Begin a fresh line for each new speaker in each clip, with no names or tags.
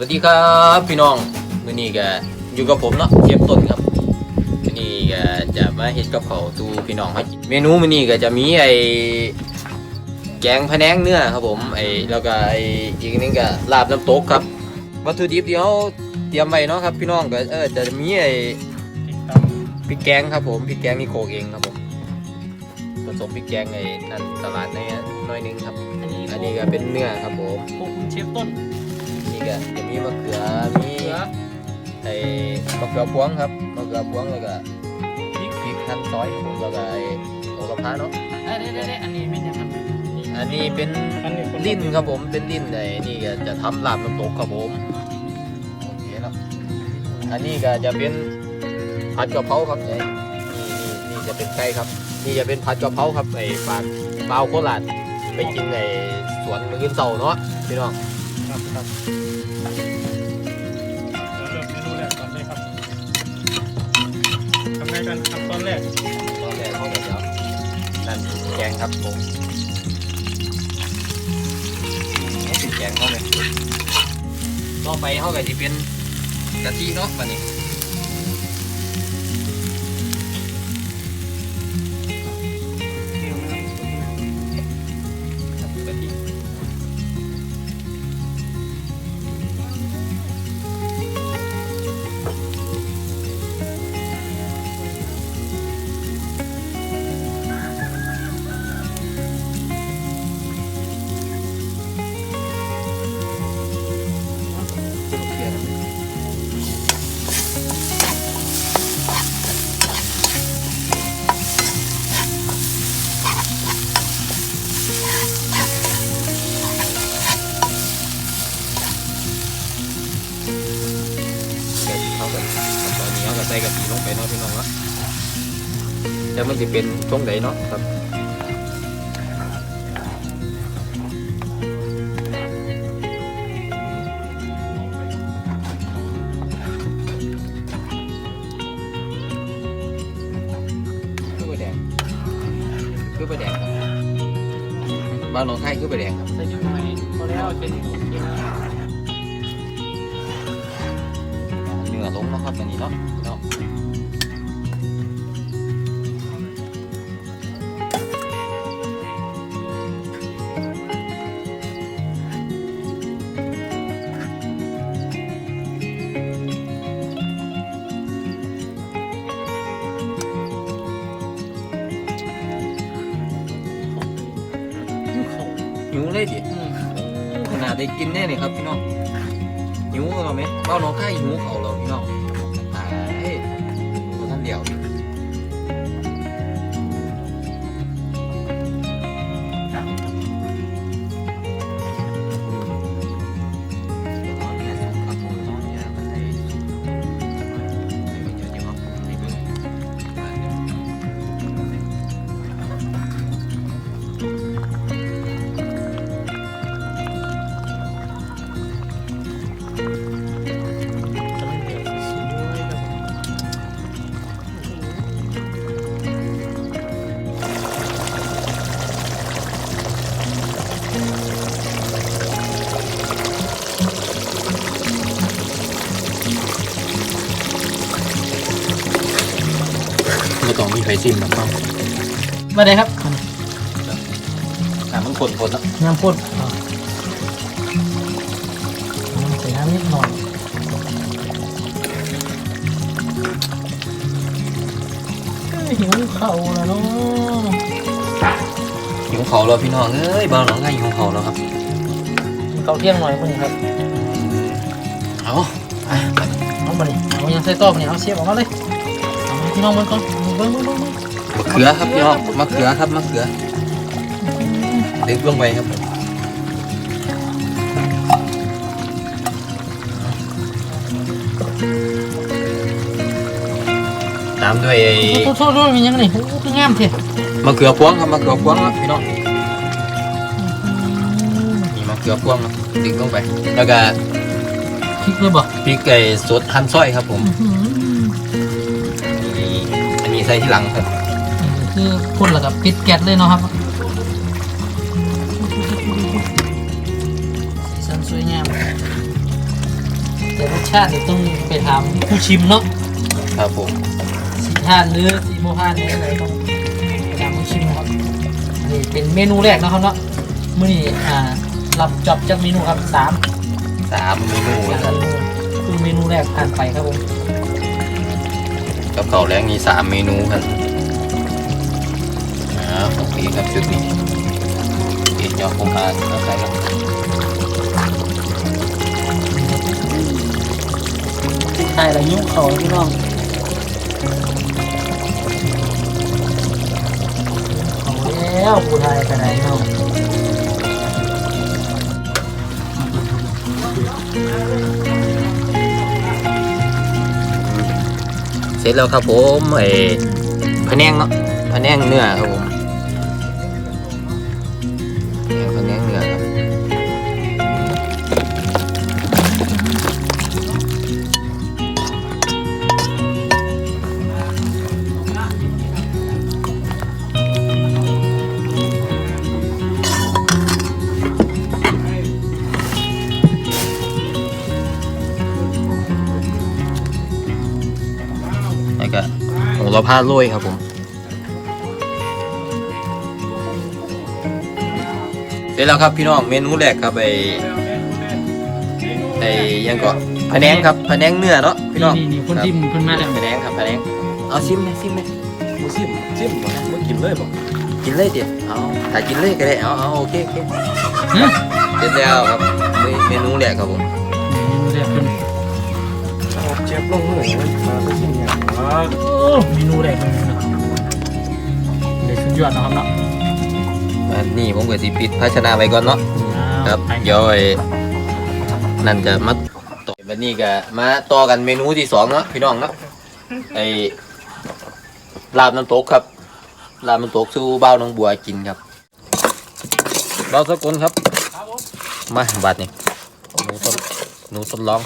วัสดีครับพี่น้องมื้อนี้ก็อยู่กับผมเนาะเชฟต้นครับมื้อนี้ก็จะมาเฮ็ดกับเขาวสู่พี่น้องให้กินเมนูมื้อนี้ก็จะมีไอ้แกงพะแนงเนื้อครับผมไอ้แล้วก็ไอ้อีกนึงก็ลาบน้ำตกครับ วัตถุดิบที่เราเตรียมไว้เนาะครับ พี่น้องก็เออจะมีไอ้พริกแกงครับผมพริกแกงนี่โขกเองครับผมผสมพริกแกงไอ้นั่นตลาดในน้อยนึงครับ
อันนี้
อันนี้ก็เป็นเนื้อครับผม
พวกคุณเชฟต้น
นี่ก็จะมีมะเขือมี
เขือ
ไอ้มะเขือพวงครับมะเขือพวงแล้วก็พริกพริกหั่นซอยครับผมแล้วก็ไอ้โหระพาเนาะ
ได้ได้ได้ได้อันนี้ไม่ใช่ครับ
อันนี้เป็น
อันนี้คน
ลิ้นครับผมเป็นลิ้นไอ้นี่ก็จะทำลาบน้ำตกครับผมโอเคแล้วอันนี้ก็จะเป็นผัดกะเพราครับไอ้นี่นี่นี่จะเป็นไก่ครับ นี่จะเป็นผัดกะเพราครับไอ้ฝากเปล่าวโคราชไปกินในสวนมื้อเสาร์เนาะพี่น้อง
ครับครับ อนแรก
ตอนแรกเขาก็จะนั่นแกงครับผมนี่แกงเขาเลยต่อไปเขาก็จะเป็นกะทิเนาะวันนี้ แต่มันจะเป็นช่วงไหนเนาะครับคือไปแดงคือไปแดงครับบ้านหนองไทยคือไปแดงครับ
ใส่ยุ่งไหมพอแล้วเป็นโอเคแล้ว
เนื้อลงเนาะครับอันนี้เนาะเนาะ หิวเลยดิ
อืม
ขนาดได้กินแน่เลยครับพี่น้องหิวเราไหมบ้านหนองไทยหิวเขาเราพี่น้อง ไม่ต้องมีไฟซิมหรอกครับ
มาได้ครับ
อะมันคนคนแล้ว
น้ำพ่นใส่น้ำนิดหน่อยเอ้ยหิวเข่าแล้วเนาะ
หิวเขาแล้วพี่น้องเอ้ยบ้านหนองไทยหิวเขาแล้วครับ
กินข้าวเที่ยงหน่อยคนครับ
เอา
เอามาดิเอายังใส่ต้อมเนี่ยเอาเสียบออกมาเลยเอามา พี่น้องมันก่อนเบิ้งเบิ้งเบิ้งเบิ้ง
มะเขือครับพี่น้องมะเขือครับมะเขือเด็กลงไปครับผมตามด้วยไอ้
โทษโทษโทษมียังไงโอ้คืองามเท่
มะเขือพวงครับมะเขือพวงครับพี่น้องนี่มะเขือพวงครับดึงลงไป แล้วก็
พริกเลยบ่
พริกไก่สดหั่นซอยครับผมนี่อันนี้ ใส่ที่หลังครับ
คือคนละกับปิดแก๊สเลยเนาะครับสีสันสวยงามแต่รสชาติเดี๋ยวต้องไปถามผู้ชิมเนาะ
ครับผม
สีทานหรือสีโมทานหรืออะไรต้องไปถามผู้ชิมครับนี่เป็นเมนูแรกนะครับเนาะมื้อนี้อ่ารับจอบจากเมนูครับสาม
สามเมนู
สา
ครับ
มเมนูคือเมนูแรกผ่านไปครับผม
กับเขาวแรงมีสามเมนูครับอ่าโอเคครับชุดนี้เอ็นยอผมมาเอาใส่ครับ
ใช่แล้วยุ่งเขาพี่น้องแล้วผู้ไทยกันไหนเนาะ
เสร็จแล้วครับผมไอ้พะแนงเนาะพะแนงเนื้อครับผม โหระพาโรยครับผม เสร็จแล้วครับพี่น้องเมนูแรกครับไอ้ไอ้ยังก็พะแนงครับพะแนงเนื้อเนาะพี่น้อง
นี่นี่คนที่มึงเพิ่นมาแล้ว
พะแนงครับพะแนงเอาซิมเลยซิมเลยบ่ซิมซิมบ่บ่กินเลยบ่กินเลยเดี๋ยวเอาถ้ากินเลยก็ได้เอาเอาโอเคโอเค
ฮะ
เสร็จแล้วครับเมนูแรกครับผม
เมนูแรกเพิ่น
เจ็บลงเลยมาไม่ชิมอย่างวะ
โอ้เมนูแรกเพิ่นเนะเด็ดสุดยอดนะครับเนาะ
อันนี้ผมก็สิปิดภาชนะไว้ก่อนเนาะครับยวไอ้นั่นจะมาต่อวันนี้ก็มาต่อกันเมนูที่สองเนาะพี่น้องเนาะไอ้ลาบน้ำตกครับ ลาบน้ำตกสู้เบ้าน้องบัวกินครับเบ้าสกุลครับมาบัดนี่หนูทดหนูทดลอง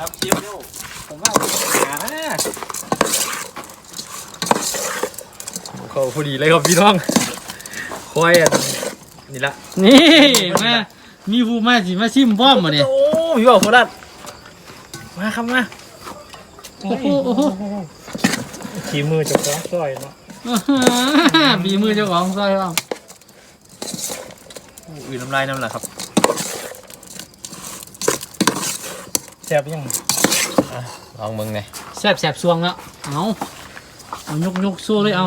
รับเชียวผมว่าหาเขาพอดีเลยครับพี่น้องคอยอะนี่ละ
นี่มามีผู้มาสิมาชิมพร้อมบ่เนี่ย
โอ้พี่บอกโคราชมาครับมา
โอ้โหโอ้โห
ขี่มือจะคล้องสร้อยเนาะ
มีมือเจ้าของซอยบ้าง
อื่นน้ำลายน้ำหละครับ แซ่บยัง
ลองมึงไง
แซ่บแซ่บซวงแล้วเอาเอายกยกสู้เลยเอา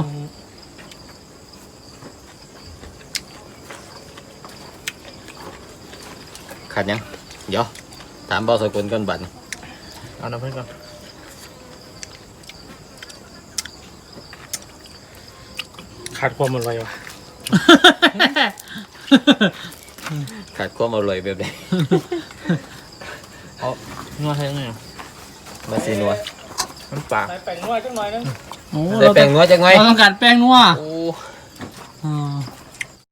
ขาดยังเดี๋ยวถามเบ้าสกุลก่อนบัดนี่
เอาน้ำเพื่อนก่อนขาดความอร่อยวะ
ขาดความอร่อยแบบใด
นั วใช่ไหม
มาซีนัว
น้ำปลาใส่แป้งนัวจังหน่อยนึง
โอ้
ได้แป้งนัวจังไง
เราต้องการแป้งนัว
โอ้
อ่า